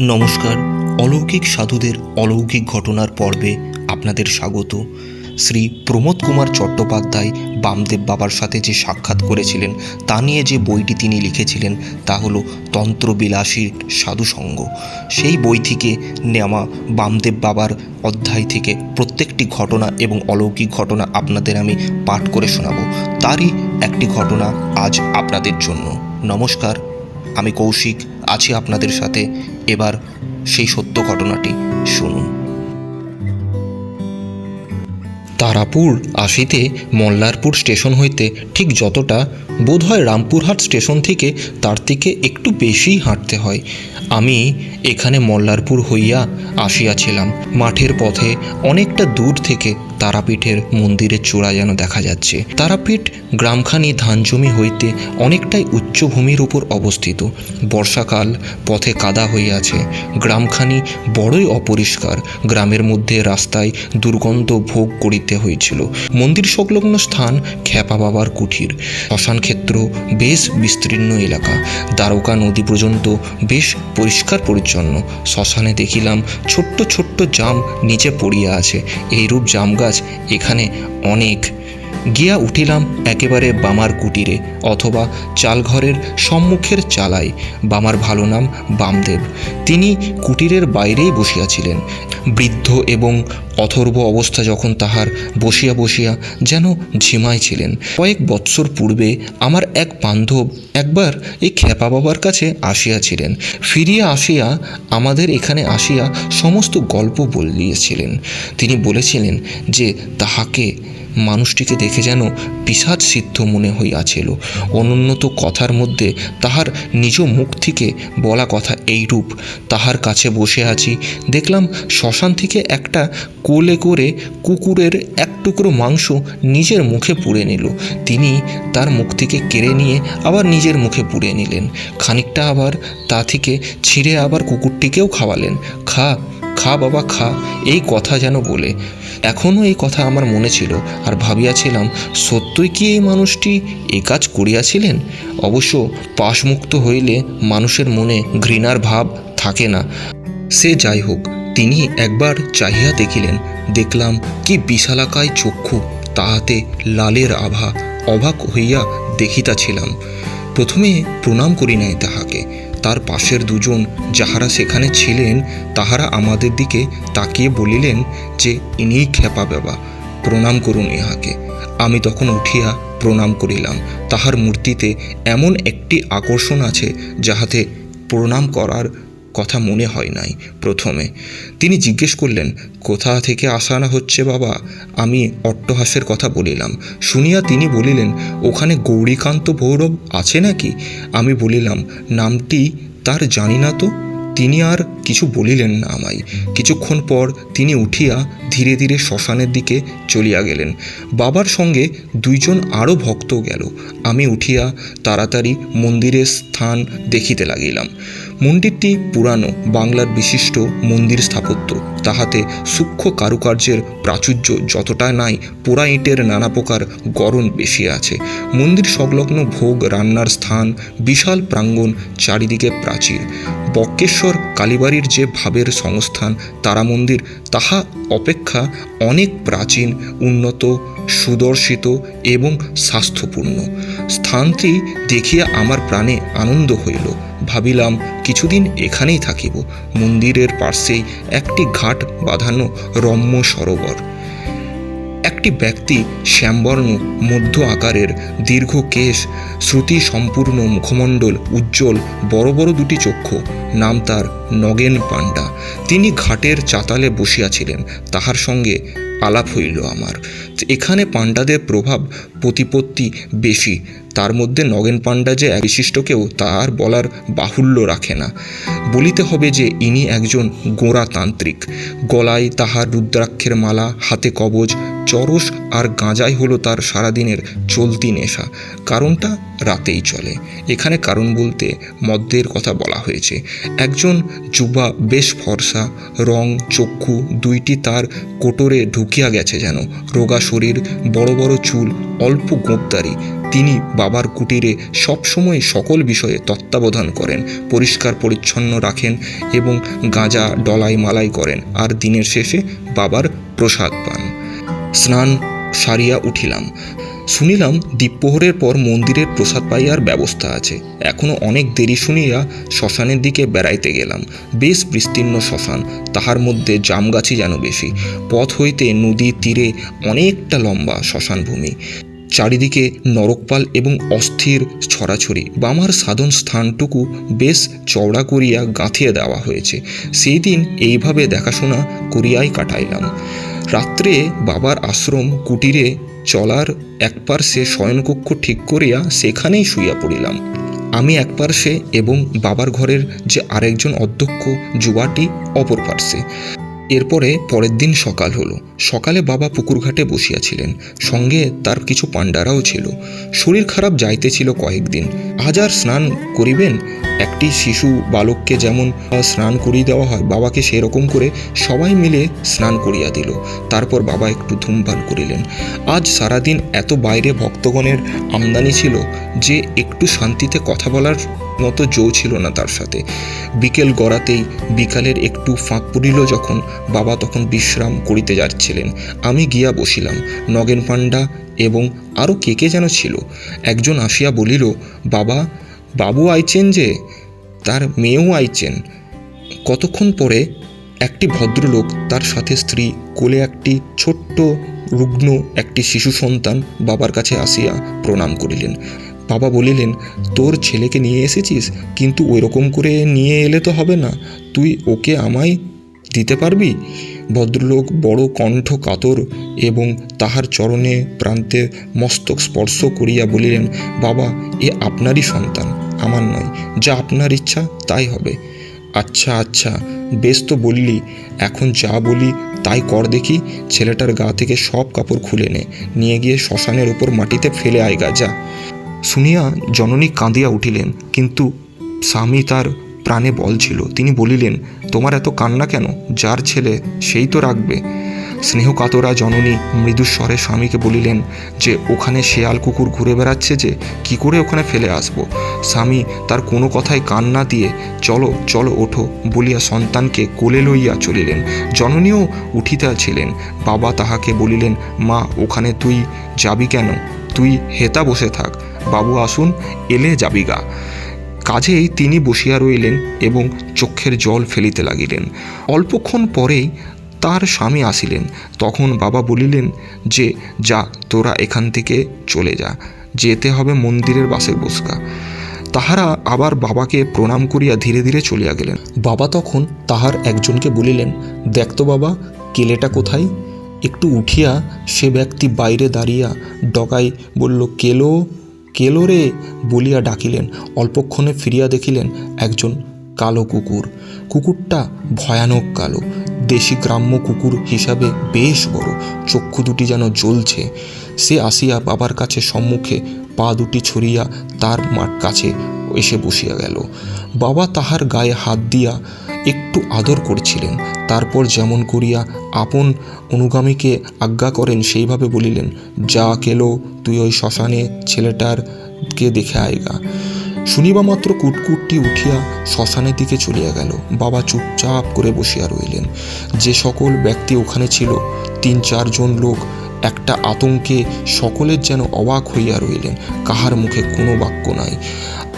নমস্কার, অলৌকিক সাধুদের অলৌকিক ঘটনার পর্বে আপনাদের স্বাগত। শ্রী প্রমোদ কুমার চট্টোপাধ্যায় বামদেব বাবার সাথে যে সাক্ষাৎ করেছিলেন, তা নিয়ে যে বইটি তিনি লিখেছিলেন, তা হলো তন্ত্রবিলাসীর সাধুসঙ্গ। সেই বই থেকে নেওয়া বামদেব বাবার অধ্যায় থেকে প্রত্যেকটি ঘটনা এবং অলৌকিক ঘটনা আপনাদের আমি পাঠ করে শোনাব। তারই একটি ঘটনা আজ আপনাদের জন্য। নমস্কার, আমি কৌশিক আছি আপনাদের সাথে। এবার সেই সত্য ঘটনাটি শুনুন। তারাপুর আসিতে মল্লারপুর স্টেশন হইতে ঠিক যতটা বোধহয় রামপুরহাট স্টেশন থেকে তার থেকে একটু বেশিই হাঁটতে হয়। আমি এখানে মল্লারপুর হইয়া আসিয়াছিলাম। মাঠের পথে অনেকটা দূর থেকে তারাপীঠের মন্দিরের চূড়া যেন দেখা যাচ্ছে। তারাপীঠ গ্রামখানি ধান জমি হইতে অনেকটাই উচ্চভূমির উপর অবস্থিত। বর্ষাকাল পথে কাদা হইয়াছে। গ্রামখানি বড়ই অপরিষ্কার। গ্রামের মধ্যে রাস্তায় দুর্গন্ধ ভোগ করিতে হয়েছিল মন্দির সংলগ্ন স্থান খ্যাপা বাবার কুঠির। শ্মশান ক্ষেত্র বেশ বিস্তীর্ণ এলাকা। দ্বারকা নদী পর্যন্ত বেশ পরিষ্কার পরিচ্ছন্ন। শ্মশানে দেখিলাম ছোট্ট ছোট্ট জাম নিচে পড়িয়া আছে। এইরূপ জাম গাছ এখানে অনেক। গিয়া উঠিলাম একেবারে বামার কুটিরে অথবা চালঘরের সম্মুখের চালায়। বামার ভালো নাম বামদেব। তিনি কুটিরের বাইরেই বসিয়াছিলেন। বৃদ্ধ এবং অথর্ব অবস্থা যখন তাহার বসিয়া বসিয়া যেন ঝিমাইছিলেন কয়েক বৎসর পূর্বে আমার এক বান্ধব একবার এই খেপা বাবার কাছে আসিয়াছিলেন। ফিরিয়া আসিয়া আমাদের এখানে আসিয়া সমস্ত গল্প বলিয়েছিলেন। তিনি বলেছিলেন যে তাহাকে মানুষটিকে দেখে যেন পিসাদ সিদ্ধ মনে হইয়াছিল। অনুন্নত কথার মধ্যে তাহার নিজ মুখ থেকে বলা কথা এইরূপ। তাহার কাছে বসে আছি, দেখলাম শ্মশান থেকে একটা কোলে করে কুকুরের এক টুকরো মাংস নিজের মুখে পুড়ে নিল। তিনি তার মুখ থেকে কেড়ে নিয়ে আবার নিজের মুখে পুড়ে নিলেন। খানিকটা আবার তা থেকে ছিঁড়ে আবার কুকুরটিকেও খাওয়ালেন। খা খা বাবা, খা, এই কথা যেন বলে। এখনও এই কথা আমার মনে ছিল আর ভাবিয়াছিলাম, সত্যই কি এই মানুষটি এ কাজ করিয়াছিলেন? অবশ্য পাশমুক্ত হইলে মানুষের মনে ঘৃণার ভাব থাকে না। সে যাই হোক, তিনি একবার চাহিয়া দেখিলেন, দেখলাম কি বিশালাকায় চক্ষু, তাহাতে লালের আভা, অবাক হইয়া দেখিতাছিলাম। প্রথমে প্রণাম করি নাই তাহাকে তার পাশের দুজন যাহারা সেখানে ছিলেন, তাহারা আমাদের দিকে তাকিয়ে বলিলেন যে, ইনিই খেপা বাবা, প্রণাম করুন ইহাকে। আমি তখন উঠিয়া প্রণাম করিলাম। তাহার মূর্তিতে এমন একটি আকর্ষণ আছে যাহাতে প্রণাম করার কথা মনে হয় নাই প্রথমে। তিনি জিজ্ঞেস করলেন, কোথা থেকে আসানা হচ্ছে বাবা? আমি অট্টহাসের কথা বলিলাম। শুনিয়া তিনি বলিলেন, ওখানে গৌরীকান্ত ভৈরব আছে নাকি? আমি বলিলাম, নামটি তার জানি না তো। তিনি আর কিছু বলিলেন না আমায়। কিছুক্ষণ পর তিনি উঠিয়া ধীরে ধীরে শ্মশানের দিকে চলিয়া গেলেন। বাবার সঙ্গে দুইজন আরও ভক্ত গেল। আমি উঠিয়া তাড়াতাড়ি মন্দিরের স্থান দেখিতে লাগিলাম। মন্দিরটি পুরানো, বাংলার বিশিষ্ট মন্দির স্থাপত্য। তাহাতে সূক্ষ্ম কারুকার্যের প্রাচুর্য যতটা নাই, পোড়া ইঁটের নানা প্রকার গরণ বেশি আছে। মন্দির সংলগ্ন ভোগ, রান্নার স্থান, বিশাল প্রাঙ্গণ চারিদিকে প্রাচীর। বক্কেশ্বর কালীবাড়ির যে ভাবের সংস্থান, তারা মন্দির, তাহা অপেক্ষা অনেক প্রাচীন, উন্নত, সুদর্শিত এবং স্বাস্থ্যপূর্ণ। স্থানটি দেখিয়া আমার প্রাণে আনন্দ হইল। ভাবিলাম, কিছুদিন এখানেই থাকিব। মন্দিরের পার্শ্বেই একটি ঘাট বাঁধানো রম্য সরোবর। একটি ব্যক্তি শ্যামবর্ণ মধ্য আকারের দীর্ঘ কেশ শ্রুতি সম্পূর্ণ মুখমণ্ডল উজ্জ্বল বড় বড় দুটি চক্ষু, নাম তার নগেন পাণ্ডা। তিনি ঘাটের চাতালে বসিয়াছিলেন, তাহার সঙ্গে আলাপ হইল আমার। এখানে পাণ্ডাদের প্রভাব প্রতিপত্তি বেশি, তার মধ্যে নগেন পাণ্ডা যে বিশিষ্ট কেউ তার বলার বাহুল্য রাখে না। বলিতে হবে যে, ইনি একজন গোঁড়া তান্ত্রিক গলায় তাহার রুদ্রাক্ষের মালা, হাতে কবজ চরস আর গাঁজাই হলো তার সারাদিনের চলতি নেশা। কারণটা রাতেই চলে। এখানে কারণ বলতে মদ্যের কথা বলা হয়েছে। একজন যুবা বেশ ফর্সা, রং, চক্ষু দুইটি তার কোটরে ঢুকিয়া গেছে যেন। রোগা শরীর, বড় বড় চুল, অল্প গোঁপদারি তিনি বাবার কুটিরে সবসময় সকল বিষয়ে তত্ত্বাবধান করেন, পরিষ্কার পরিচ্ছন্ন রাখেন এবং গাঁজা ডলাই মালাই করেন। আর দিনের শেষে বাবার প্রসাদ পান। স্নান সারিয়া উঠিলাম। শুনিলাম দ্বীপ্রহরের পর মন্দিরের প্রসাদ পাইয়ার ব্যবস্থা আছে। এখনও অনেক দেরি শুনিয়া শ্মশানের দিকে বেড়াইতে গেলাম। বেশ বিস্তীর্ণ শ্মশান, তাহার মধ্যে জামগাছি যেন বেশি। পথ হইতে নদীর তীরে অনেকটা লম্বা শ্মশান ভূমি। চারিদিকে নরকপাল এবং অস্থির ছড়াছড়ি। বামার সাধন স্থানটুকু বেশ চওড়া করিয়া গাঁথিয়ে দেওয়া হয়েছে। সেই দিন এইভাবে দেখাশোনা করিয়াই কাটাইলাম। রাত্রে বাবার আশ্রম কুটিরে চলার এক পার্শ্বে শয়নকক্ষ ঠিক করিয়া সেখানেই শুইয়া পড়িলাম। আমি এক পার্শ্বে এবং বাবার ঘরের যে আরেকজন অধ্যক্ষ যুবাটি অপর পার্শ্বে। এরপরে পরের দিন সকাল হলো। সকালে বাবা পুকুরঘাটে বসিয়াছিলেন। সঙ্গে তার কিছু পাণ্ডারাও ছিল। শরীর খারাপ যাইতেছিল কয়েকদিন। আজ আর স্নান করিবেন? একটি শিশু বালককে যেমন স্নান করিয়ে দেওয়া হয়, বাবাকে সেরকম করে সবাই মিলে স্নান করিয়া দিল। তারপর বাবা একটু ধূমপান করিলেন। আজ সারাদিন এত বাইরে ভক্তগণের আমদানি ছিল যে একটু শান্তিতে কথা বলার মতো জো ছিল না তার সাথে। বিকেল গড়াতেই বিকালের একটু ফাঁক পড়িল যখন বাবা তখন বিশ্রাম করিতে যাচ্ছিলেন। আমি গিয়া বসিলাম, নগেন পাণ্ডা এবং আরও কে কে যেন ছিল। একজন আসিয়া বলিল, বাবা বাবু আইছেন যে, তার মেয়েও আইছেন। কতক্ষণ পরে একটি ভদ্রলোক তার সাথে স্ত্রী কোলে একটি ছোট্ট রুগ্ন একটি শিশু সন্তান বাবার কাছে আসিয়া প্রণাম করিলেন। বাবা বলিলেন, তোর ছেলেকে নিয়ে এসেছিস, কিন্তু ওই রকম করে নিয়ে এলে তো হবে না। তুই ওকে আমায় দিতে পারবি? ভদ্রলোক বড় কণ্ঠ কাতর এবং তাহার চরণে প্রান্তে মস্তক স্পর্শ করিয়া বলিলেন, বাবা, এ আপনারই সন্তান। আমার নয়, যা আপনার ইচ্ছা তাই হবে। আচ্ছা আচ্ছা বেশ তো বললি। এখন যা বলি তাই কর দেখি, ছেলেটার গা থেকে সব কাপড় খুলে নে। নিয়ে গিয়ে শ্মশানের উপর মাটিতে ফেলে আয় গা যা শুনিয়া জননী কাঁদিয়া উঠিলেন, কিন্তু স্বামী তার প্রাণে বল ছিল। তিনি বলিলেন, তোমার এত কান্না কেন? যার ছেলে সেই তো রাখবে। স্নেহকাতরা জননী মৃদুস্বরে স্বামীকে বলিলেন যে, ওখানে শেয়াল কুকুর ঘুরে বেড়াচ্ছে যে, কি করে ওখানে ফেলে আসব? স্বামী তার কোনো কথায় কান না দিয়ে, চলো চলো, ওঠো বলিয়া সন্তানকে কোলে লইয়া চলিলেন। জননীও উঠিতেছিলেন বাবা তাহাকে বলিলেন, মা, ওখানে তুই যাবি কেন? তুই হেতা বসে থাক। বাবু, আসুন, এলে যাবি গা। কাজেই তিনি বসিয়া রইলেন এবং চক্ষের জল ফেলিতে লাগিলেন। অল্পক্ষণ পরেই তার স্বামী আসিলেন। তখন বাবা বলিলেন, যে, যা, তোরা এখান থেকে চলে যা। যেতে হবে মন্দিরের বাসে বসকা। তাহারা আবার বাবাকে প্রণাম করিয়া ধীরে ধীরে চলিয়া গেলেন। বাবা তখন তাহার একজনকে বলিলেন, দেখ তো বাবা, কেলেটা কোথায়? একটু উঠিয়া সে ব্যক্তি বাইরে দাঁড়িয়া ডকাই বলল, কেলো কেলো রে? বলিয়া ডাকিলেন। অল্পক্ষণে ফিরিয়া দেখিলেন একজন কালো কুকুর। কুকুরটা ভয়ানক কালো। দেশি গ্রাম্য কুকুর হিসাবে বেশ বড়, চক্ষু দুটি যেন জ্বলছে। সে আসিয়া বাবার কাছে সম্মুখে পা দুটি ছড়িয়া তার মার কাছে এসে বসিয়া গেল। বাবা তাহার গায়ে হাত দিয়া একটু আদর করছিলেন, তারপর যেমন করিয়া আপন অনুগামীকে আজ্ঞা করেন, সেইভাবে বলিলেন, যা কেলো, তুই ওই শ্মশানে ছেলেটারকে দেখে আয়গা শুনিবা মাত্র কুটকুটটি উঠিয়া শ্মশানের দিকে চলিয়া গেল। বাবা চুপচাপ করে বসিয়া রইলেন। যে সকল ব্যক্তি ওখানে ছিল, তিন চারজন লোক, একটা আতঙ্কে সকলের যেন অবাক হইয়া রইলেন। কাহার মুখে কোনো বাক্য নাই।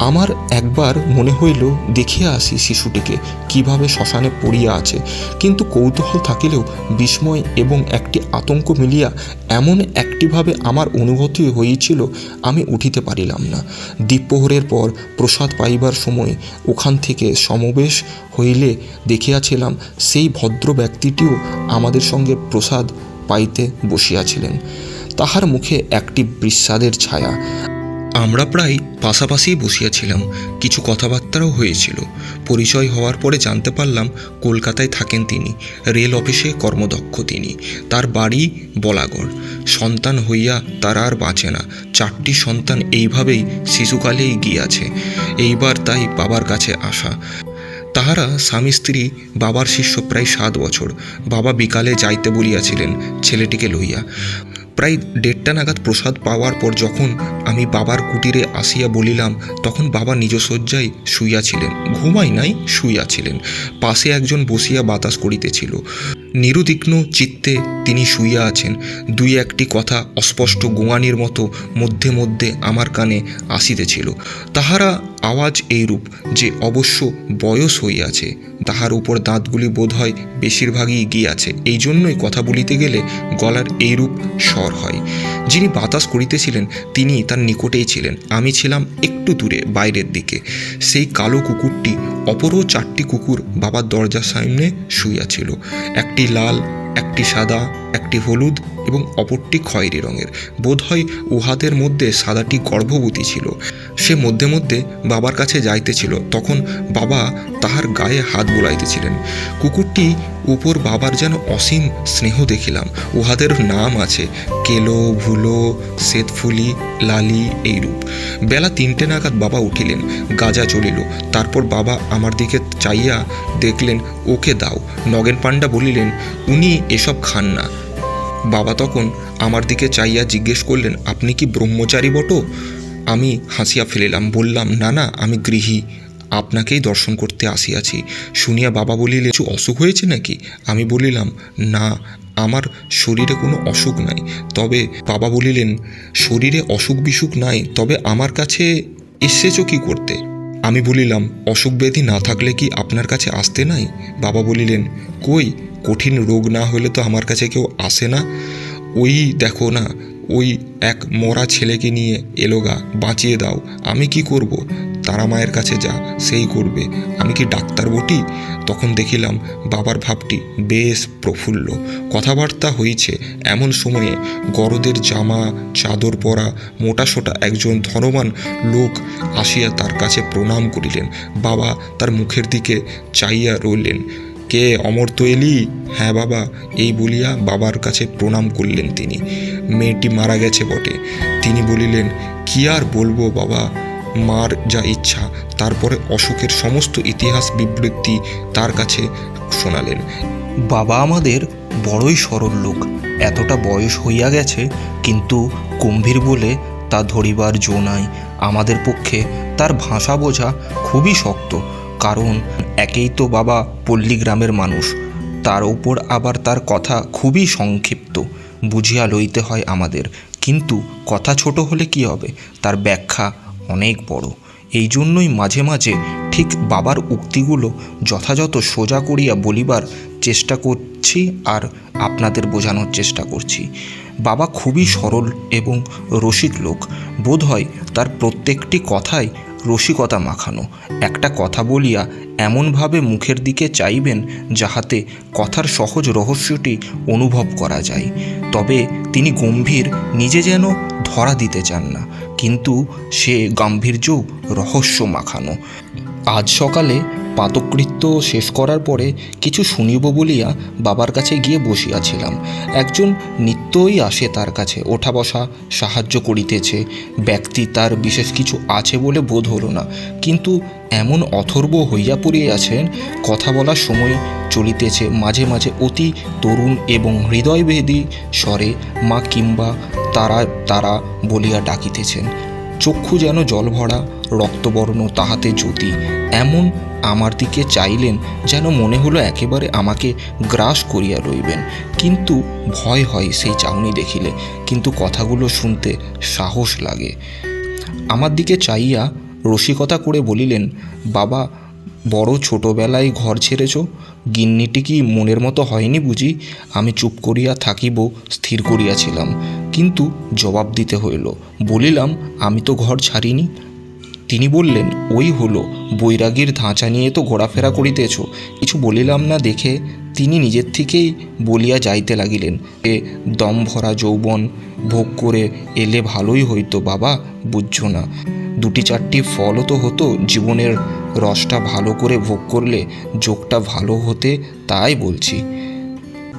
আমার একবার মনে হইল, দেখিয়া আসি শিশুটিকে, কীভাবে শ্মশানে পড়িয়া আছে। কিন্তু কৌতূহল থাকিলেও, বিস্ময় এবং একটি আতঙ্ক মিলিয়া এমন একটিভাবে আমার অনুভূতি হইয়াছিল, আমি উঠিতে পারিলাম না। দ্বীপ্রহরের পর প্রসাদ পাইবার সময় ওখান থেকে সমাবেশ হইলে দেখিয়াছিলাম, সেই ভদ্র ব্যক্তিটিও আমাদের সঙ্গে প্রসাদ পাইতে বসিয়াছিলেন। তাহার মুখে একটি বিস্বাদের ছায়া। আমরা প্রায় পাশাপাশি বসিয়াছিলাম। কিছু কথাবার্তাও হয়েছিল। পরিচয় হওয়ার পরে জানতে পারলাম কলকাতায় থাকেন তিনি। রেল অফিসে কর্মদক্ষ তিনি। তার বাড়ি বলাগড়। সন্তান হইয়া তার আর বাঁচে না। চারটি সন্তান এইভাবেই শিশুকালেই গিয়াছে। এইবার তাই বাবার কাছে আসা। তাহারা স্বামী, স্ত্রী, বাবার শিষ্য প্রায় সাত বছর। বাবা বিকালে যাইতে বলিয়াছিলেন ছেলেটিকে লইয়া। প্রায় দেড়টা নাগাদ প্রসাদ পাওয়ার পর যখন আমি বাবার কুটিরে আসিয়া বলিলাম, তখন বাবা নিজ শয্যায় শুইয়াছিলেন। ঘুমাই নাই, শুইয়াছিলেন। পাশে একজন বসিয়া বাতাস করিতেছিল। নিরুদিগ্ন চিত্তে তিনি শুইয়া আছেন। দুই একটি কথা অস্পষ্ট গোয়ানির মতো মধ্যে মধ্যে আমার কানে আসিতেছিল। তাহারা আওয়াজ এইরূপ যে অবশ্য বয়স হইয়াছে, তাহার উপর দাঁতগুলি বোধহয় বেশিরভাগই গিয়াছে এই জন্যই কথা বলিতে গেলে গলার এইরূপ স্বর হয়। যিনি বাতাস করিতেছিলেন, তিনি তার নিকটেই ছিলেন। আমি ছিলাম একটু দূরে, বাইরের দিকে। সেই কালো কুকুরটি অপরও চারটি কুকুর বাবার দরজার সামনে শুইয়াছিল। একটি লাল একটি সাদা একটি হলুদ এবং অপরটি খয়েরি রঙের। বোধহয় উহাদের মধ্যে সাদাটি গর্ভবতী ছিল। সে মধ্যে মধ্যে বাবার কাছে যাইতেছিল, তখন বাবা তাহার গায়ে হাত বুলাইতেছিলেন। কুকুরটি উপর বাবার যেন অসীম স্নেহ দেখিলাম। উহাদের নাম আছে কেলো, ভুলো, শ্বেতফুলি, লালি এইরূপ। বেলা তিনটে নাগাদ বাবা উঠিলেন, গাজা চলিল। তারপর বাবা আমার দিকে চাইয়া দেখলেন, ওকে দাও। নগেন পাণ্ডা বলিলেন, উনি এসব খান না। বাবা তখন আমার দিকে চাইয়া জিজ্ঞেস করলেন, আপনি কি ব্রহ্মচারী বটো? আমি হাসিয়া ফেলিলাম, বললাম, না না, আমি গৃহী, আপনাকেই দর্শন করতে আসিয়াছি। শুনিয়া বাবা বলিলে কিছু অসুখ হয়েছে নাকি? আমি বলিলাম, না, আমার শরীরে কোনো অসুখ নাই। তবে বাবা বলিলেন, শরীরে অসুখ বিসুখ নাই, তবে আমার কাছে এসেছ কি করতে? আমি বলিলাম, অসুখ ব্যাধি না থাকলে কি আপনার কাছে আসতে নাই? বাবা বলিলেন, কই কঠিন রোগ না হলে তো আমার কাছে কেউ আসে না। ওই দেখো না, ওই এক মরা ছেলেকে নিয়ে এলোগা বাঁচিয়ে দাও, আমি কি করব? তারা মায়ের কাছে যা, সেই করবে। আমি কি ডাক্তার বটি? তখন দেখিলাম বাবার ভাবটি বেশ প্রফুল্ল। কথাবার্তা হয়েছে এমন সময়ে গরদের জামা, চাদর পরা মোটাসোটা একজন ধনবান লোক আসিয়া তার কাছে প্রণাম করিলেন। বাবা তার মুখের দিকে চাইয়া রইলেন। কে অমর্ত এলি? হ্যাঁ বাবা, এই বলিয়া বাবার কাছে প্রণাম করলেন তিনি। মেয়েটি মারা গেছে বটে। তিনি বলিলেন, কি আর বলব বাবা? মার যা ইচ্ছা, তারপরে অশোকের সমস্ত ইতিহাস বিবৃতি তার কাছে শোনালেন। বাবা আমাদের বড়ই সরল লোক, এতটা বয়স হইয়া গেছে, কিন্তু গম্ভীর বলে তা ধরিবার জো নাই। আমাদের পক্ষে তার ভাষা বোঝা খুবই শক্ত। কারণ একেই তো বাবা পল্লী গ্রামের মানুষ। তার উপর আবার তার কথা খুবই সংক্ষিপ্ত। বুঝিয়া লইতে হয় আমাদের। কিন্তু কথা ছোট হলে কি হবে? তার ব্যাখ্যা অনেক বড়। এই জন্যই মাঝে মাঝে ঠিক বাবার উক্তিগুলো যথাযথ সোজা করিয়া বলিবার চেষ্টা করছি আর আপনাদের বোঝানোর চেষ্টা করছি। বাবা খুবই সরল এবং রসিক লোক। বোধ হয় তার প্রত্যেকটি কথাই রসিকতা মাখানো। একটা কথা বলিয়া এমনভাবে মুখের দিকে চাইবেন যাহাতে কথার সহজ রহস্যটি অনুভব করা যায়। তবে তিনি গম্ভীর, নিজে যেন ধরা দিতে চান না। কিন্তু সে গাম্ভীর্য রহস্য মাখানো। আজ সকালে পাতকৃত্য শেষ করার পরে কিছু শুনিব বলিয়া বাবার কাছে গিয়ে বসিয়াছিলাম। একজন নিত্যই আসে তার কাছে, ওঠা বসা সাহায্য করিতেছে, ব্যক্তি তার বিশেষ কিছু আছে বলে বোধ হলো না। কিন্তু এমন অথর্ব হইয়া পড়িয়াছেন, কথা বলার সময় চলিতেছে মাঝে মাঝে অতি তরুণ এবং হৃদয়ভেদী স্বরে, মা কিংবা তারা তারা বলিয়া ডাকিতেছেন চক্ষু যেন জলভরা, রক্তবর্ণ তাহাতে জ্যোতি। এমন আমার দিকে চাইলেন যেন মনে হলো একেবারে আমাকে গ্রাস করিয়া রইবেন কিন্তু ভয় হয় সেই চাউনি দেখিলে, কিন্তু কথাগুলো শুনতে সাহস লাগে। আমার দিকে চাইয়া রসিকতা করে বলিলেন, বাবা বড় ছোটবেলায় ঘর ছেড়েছ? গিন্নিটি কি মনের মতো হয়নি বুঝি? আমি চুপ করিয়া থাকিব, স্থির করিয়াছিলাম কিন্তু জবাব দিতে হইল, বলিলাম, আমি তো ঘর ছাড়িনি। তিনি বললেন, ওই হলো, বৈরাগীর ধাঁচা নিয়ে তো ঘোরাফেরা করিতেছ। কিছু বলিলাম না দেখে তিনি নিজের থেকেই বলিয়া যাইতে লাগিলেন, এ দম ভরা যৌবন, ভোগ করে এলে ভালোই হইতো বাবা, বুঝছ না। দুটি চারটি ফলও তো হতো, জীবনের রসটা ভালো করে ভোগ করলে যোগটা ভালো হতে তাই বলছি।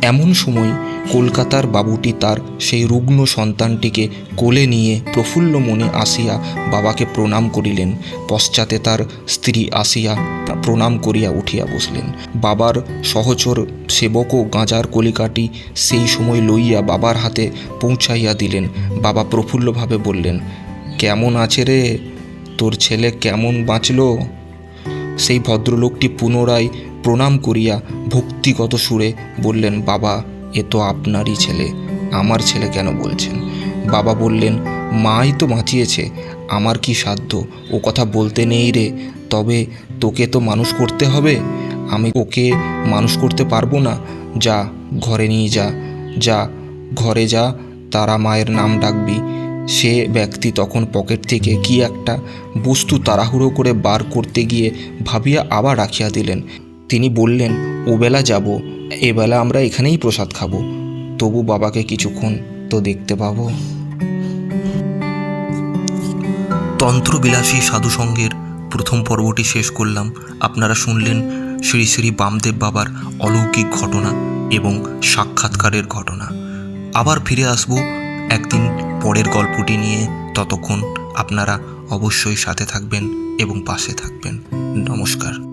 এমন সময় কলকাতার বাবুটি তার সেই রুগ্ন সন্তানটিকে কোলে নিয়ে প্রফুল্ল মনে আসিয়া বাবাকে প্রণাম করিলেন। পশ্চাতে তার স্ত্রী আসিয়া প্রণাম করিয়া উঠিয়া বসলেন। বাবার সহচর সেবকও গাঁজার কলিকাটি সেই সময় লইয়া বাবার হাতে পৌঁছাইয়া দিলেন। বাবা প্রফুল্লভাবে বললেন কেমন আছে রে? তোর ছেলে কেমন বাঁচল? সেই ভদ্রলোকটি পুনরায় প্রণাম করিয়া ভক্তিগত সুরে বললেন, বাবা, এ তো আপনারই ছেলে। আমার ছেলে কেন বলছেন? বাবা বললেন, মাই তো বাঁচিয়েছে। আমার কি সাধ্য? ও কথা বলতে নেই রে। তবে তোকে তো মানুষ করতে হবে। আমি ওকে মানুষ করতে পারব না। যা, ঘরে নিয়ে যা। যা, ঘরে যা। তারা মায়ের নাম ডাকবি। সে ব্যক্তি তখন পকেট থেকে কি একটা বস্তু তাড়াহুড়ো করে বার করতে গিয়ে ভাবিয়া আবার রাখিয়া দিলেন। তিনি বললেন ওবেলা যাব এবেলা আমরা এখানেই প্রসাদ খাব। তবু বাবাকে কিছুক্ষণ তো দেখতে পাবো। তন্ত্রবিলাসী সাধুসঙ্গের প্রথম পর্বটি শেষ করলাম। আপনারা শুনলেন শ্রী শ্রী বামদেব বাবার অলৌকিক ঘটনা এবং সাক্ষাৎকারের ঘটনা। আবার ফিরে আসব একদিন পরের গল্পটি নিয়ে ততক্ষণ আপনারা অবশ্যই সাথে থাকবেন এবং পাশে থাকবেন। নমস্কার।